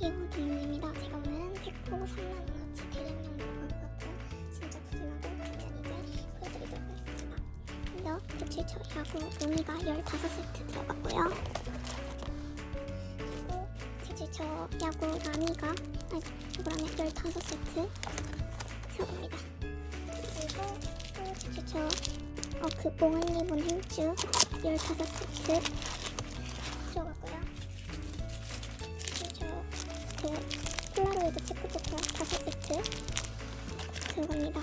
이거 동물입니다. 제가 오늘은 백호 3만원어치 대량량 먹어갖고 왔고요. 진짜 푸짐하고 그러면 이제 보여드리도록 하겠습니다. 먼저 특실 처리하고 용이가 15세트 들어갔고요. 그리고 특실 처리하고 나미가 아니 그러면 15세트 들어갑니다. 그리고 또처 어, 그 뽕을 입은 행주 15세트 그 폴라로이드 체크토커 5세트 들어갑니다.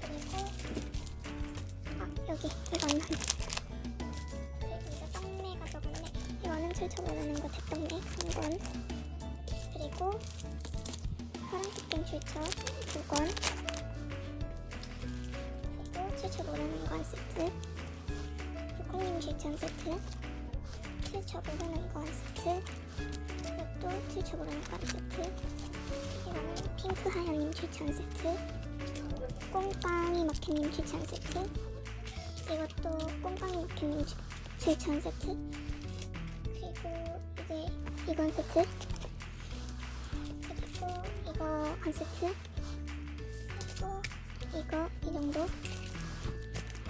그리고 아 여기 이거는 그리고 이거 떡메가 저건데 이거는 슬쩍 모르는 거 대떡메 3권 그리고 파란색된 출처 2권. 그리고 출처 모르는 거 한 세트. 불콩님 출처 한 세트 출처 모르는 거한 세트. 이것도 한 세트. 이거는 핑크 하얀님 출처 한 세트. 꽁빵이 마켓님 한 세트. 이것도 꽁빵이 마켓님 한 세트. 그리고 이제 이건 세트. 그리고 이거 한 세트. 그리고 이거 이 정도.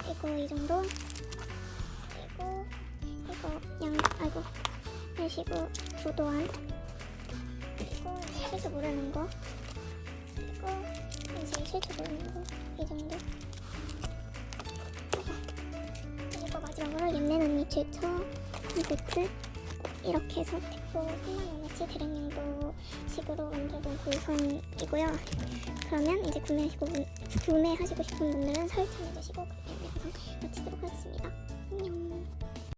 이거 이 정도. 그리고 이거 양 아이고. 일시고 조도한. 그리고 실수 모르는 거. 그리고 이제 실수 모르는 거. 이 정도. 그리고 마지막으로 옛날 언니 출처 콘서트 이렇게 해서 택보 3만원어치 대량량도 식으로 만들어둔 골선이고요. 그러면 이제 구매하시고, 구매하시고 싶은 분들은 설정해주시고 그러면 영상 마치도록 하겠습니다. 안녕